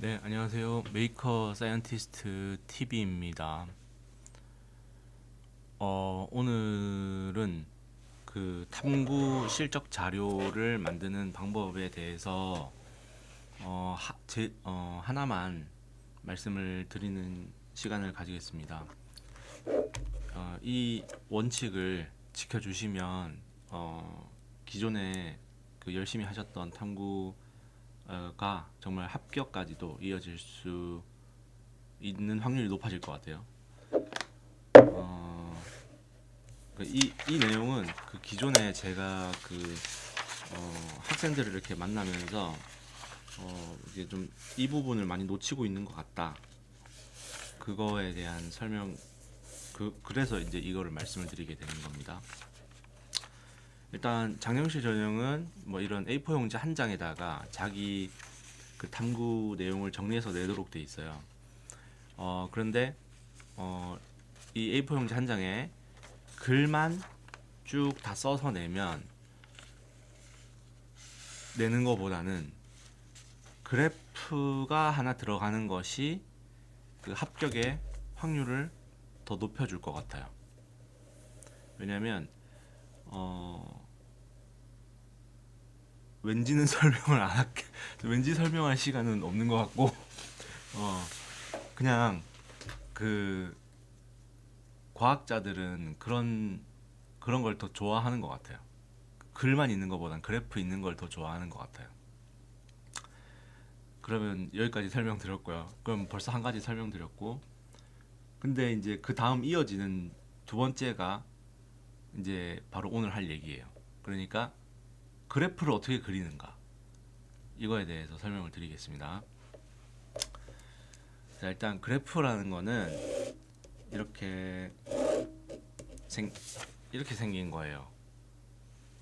네, 안녕하세요. 메이커 사이언티스트 TV입니다. 어, 오늘은 그 탐구 실적 자료를 만드는 방법에 대해서 어, 하, 제, 어, 하나만 말씀을 드리는 시간을 가지겠습니다. 어, 이 원칙을 지켜주시면 어, 기존에 그 열심히 하셨던 탐구 가 정말 합격까지도 이어질 수 있는 확률이 높아질 것 같아요. 어, 그 이, 이 내용은 그 기존에 제가 그 어, 학생들을 이렇게 만나면서 어, 이게 좀 이 부분을 많이 놓치고 있는 것 같다. 그거에 대한 설명 그 그래서 이제 이거를 말씀을 드리게 되는 겁니다. 일단 장영실 전형은 뭐 이런 A4 용지 한 장에다가 자기 그 탐구 내용을 정리해서 내도록 돼 있어요. 어 그런데 어 이 A4 용지 한 장에 글만 쭉 다 써서 내면 내는 것보다는 그래프가 하나 들어가는 것이 그 합격의 확률을 더 높여줄 것 같아요. 왜냐면 어 왠지는 설명을 안 할게. 왠지 설명할 시간은 없는 것 같고. 어 그냥 그 과학자들은 그런 그런 걸 더 좋아하는 것 같아요. 글만 있는 것보단 그래프 있는 걸 더 좋아하는 것 같아요. 그러면 여기까지 설명드렸고요. 그럼 벌써 한 가지 설명드렸고. 근데 이제 그 다음 이어지는 두 번째가 이제 바로 오늘 할 얘기예요. 그러니까 그래프를 어떻게 그리는가 이거에 대해서 설명을 드리겠습니다. 자, 일단 그래프라는 거는 이렇게 생 이렇게 생긴 거예요.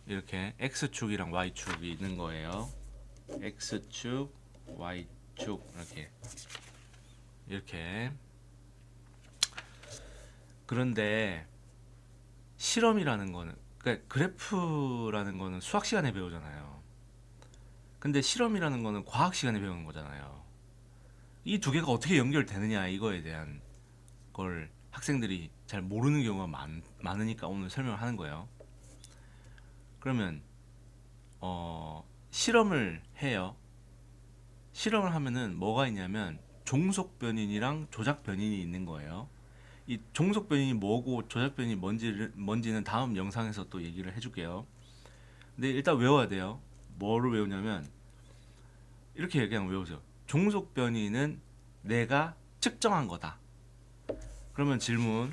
이렇게 x축이랑 y축이 있는 거예요. x축, y축 이렇게 이렇게 그런데 실험이라는 거는 그러니까 그래프라는 거는 수학 시간에 배우잖아요. 근데 실험이라는 거는 과학 시간에 배우는 거잖아요. 이 두 개가 어떻게 연결되느냐 이거에 대한 걸 학생들이 잘 모르는 경우가 많, 많으니까 오늘 설명을 하는 거예요. 그러면 어, 실험을 해요. 실험을 하면은 뭐가 있냐면 종속 변인이랑 조작 변인이 있는 거예요. 이 종속 변인이 뭐고 조작 변인이 뭔지를 뭔지는 다음 영상에서 또 얘기를 해줄게요. 근데 일단 외워야 돼요. 뭐를 외우냐면 이렇게 그냥 외우세요. 종속 변인은 내가 측정한 거다. 그러면 질문.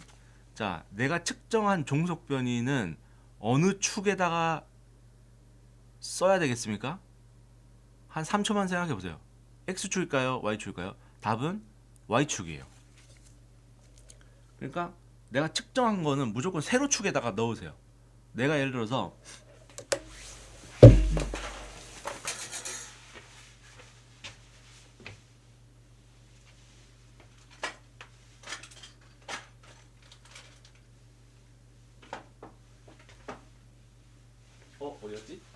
자, 내가 측정한 종속 변인은 어느 축에다가 써야 되겠습니까? 한 3초만 생각해 보세요. X축일까요? Y축일까요? 답은 Y축이에요. 그러니까 내가 측정한 거는 무조건 세로축에다가 넣으세요. 내가 예를 들어서 어 어디였지?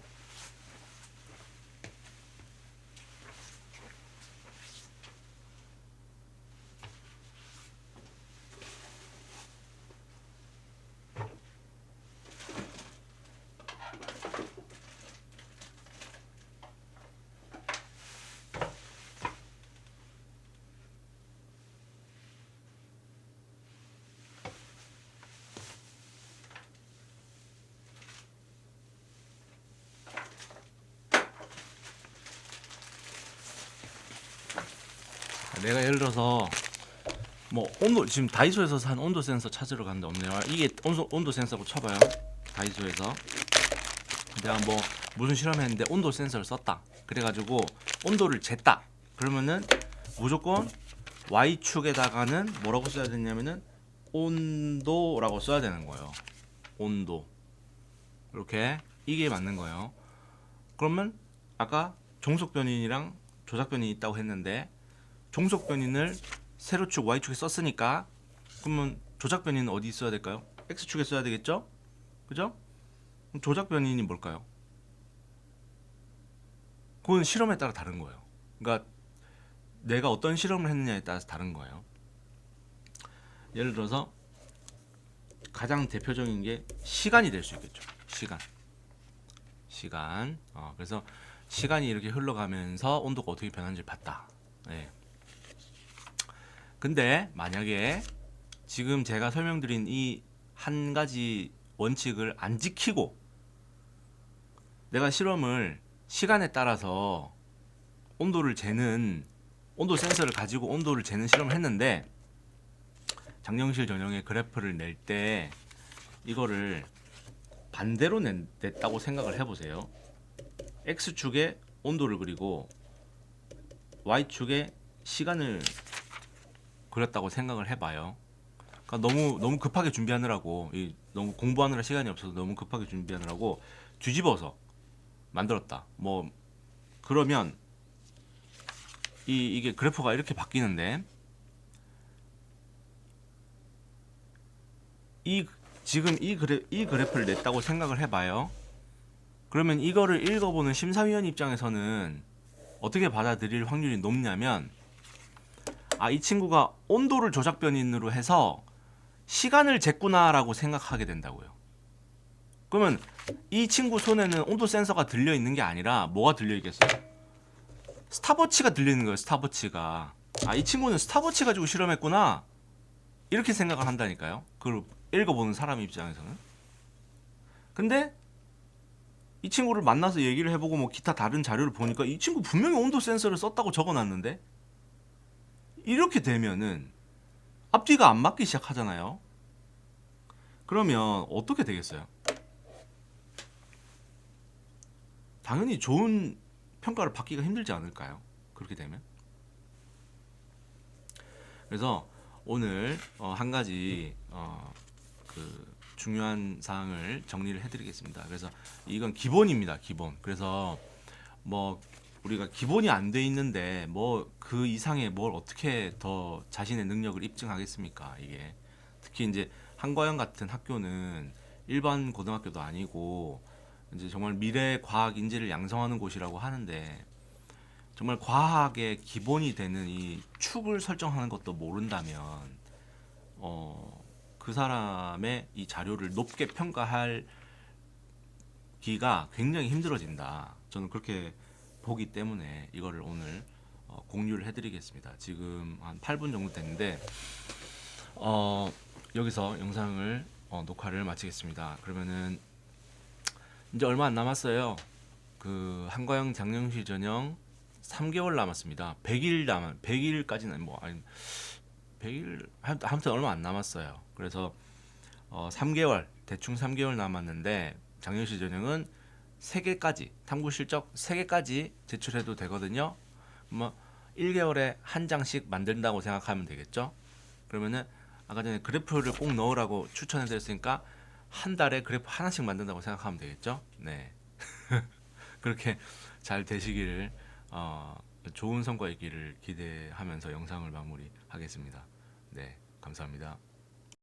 내가 예를 들어서 뭐 온도 지금 다이소에서 산 온도 센서 찾으러 갔는데 없네요. 이게 온도 온도 센서고 쳐봐요. 다이소에서 내가 뭐 무슨 실험했는데 온도 센서를 썼다. 그래가지고 온도를 쟀다. 그러면은 무조건 y 축에다가는 뭐라고 써야 되냐면은 온도라고 써야 되는 거예요. 온도 이렇게 이게 맞는 거예요. 그러면 아까 종속 변인이랑 조작 변인이 있다고 했는데 종속 변인을 세로축 y축에 썼으니까 그러면 조작 변인은 어디 써야 될까요? x축에 써야 되겠죠? 그죠? 조작 변인이 뭘까요? 그건 실험에 따라 다른 거예요. 그러니까 내가 어떤 실험을 했느냐에 따라서 다른 거예요. 예를 들어서 가장 대표적인 게 시간이 될 수 있겠죠. 시간. 시간. 어, 그래서 시간이 이렇게 흘러가면서 온도가 어떻게 변하는지 봤다. 예. 근데 만약에 지금 제가 설명드린 이 한 가지 원칙을 안 지키고 내가 실험을 시간에 따라서 온도를 재는 온도 센서를 가지고 온도를 재는 실험을 했는데 장영실 전형의 그래프를 낼 때 이거를 반대로 낸- 냈다고 생각을 해보세요. x축에 온도를 그리고 y축에 시간을 그렸다고 생각을 해봐요. 그러니까 너무 너무 급하게 준비하느라고 이, 너무 공부하느라 시간이 없어서 너무 급하게 준비하느라고 뒤집어서 만들었다. 뭐 그러면 이 이게 그래프가 이렇게 바뀌는데 이 지금 이 그래 이 그래프를 냈다고 생각을 해봐요. 그러면 이거를 읽어보는 심사위원 입장에서는 어떻게 받아들일 확률이 높냐면 아 이 친구가 온도를 조작 변인으로 해서 시간을 쟀구나라고 생각하게 된다고요. 그러면 이 친구 손에는 온도 센서가 들려 있는 게 아니라 뭐가 들려 있겠어요? 스탑워치가 들려 있는 거예요. 스탑워치가. 아, 이 친구는 스탑워치 가지고 실험했구나. 이렇게 생각을 한다니까요. 그걸 읽어보는 사람 입장에서는. 근데 이 친구를 만나서 얘기를 해보고 뭐 기타 다른 자료를 보니까 이 친구 분명히 온도 센서를 썼다고 적어놨는데 이렇게 되면은 앞뒤가 안 맞기 시작하잖아요. 그러면 어떻게 되겠어요? 당연히 좋은 평가를 받기가 힘들지 않을까요? 그렇게 되면. 그래서 오늘 어, 한 가지 어, 그 중요한 사항을 정리를 해드리겠습니다. 그래서 이건 기본입니다. 기본. 그래서 뭐 우리가 기본이 안 돼 있는데 뭐 그 이상의 뭘 어떻게 더 자신의 능력을 입증하겠습니까? 이게 특히 이제 한과영 같은 학교는 일반 고등학교도 아니고 이제 정말 미래 과학 인재를 양성하는 곳이라고 하는데 정말 과학의 기본이 되는 이 축을 설정하는 것도 모른다면 어, 그 사람의 이 자료를 높게 평가할 기가 굉장히 힘들어진다. 저는 그렇게 보기 때문에 이거를 오늘 어, 공유를 해드리겠습니다. 지금 한 8분 정도 됐는데 어, 여기서 영상을 어, 녹화를 마치겠습니다. 그러면은 이제 얼마 안 남았어요. 그 한과영 장영실 전형 3개월 남았습니다. 100일 남아 100일까지는 뭐 아니 100일 한- 아무튼 얼마 안 남았어요. 그래서 어, 3개월 대충 3개월 남았는데 장영실 전형은 3개까지 탐구 실적 3개까지 제출해도 되거든요. 뭐 1개월에 한 장씩 만든다고 생각하면 되겠죠. 그러면은 아까 전에 그래프를 꼭 넣으라고 추천해 드렸으니까 한 달에 그래프 하나씩 만든다고 생각하면 되겠죠. 네. 그렇게 잘 되시기를 어, 좋은 성과 있기를 기대하면서 영상을 마무리하겠습니다. 네, 감사합니다.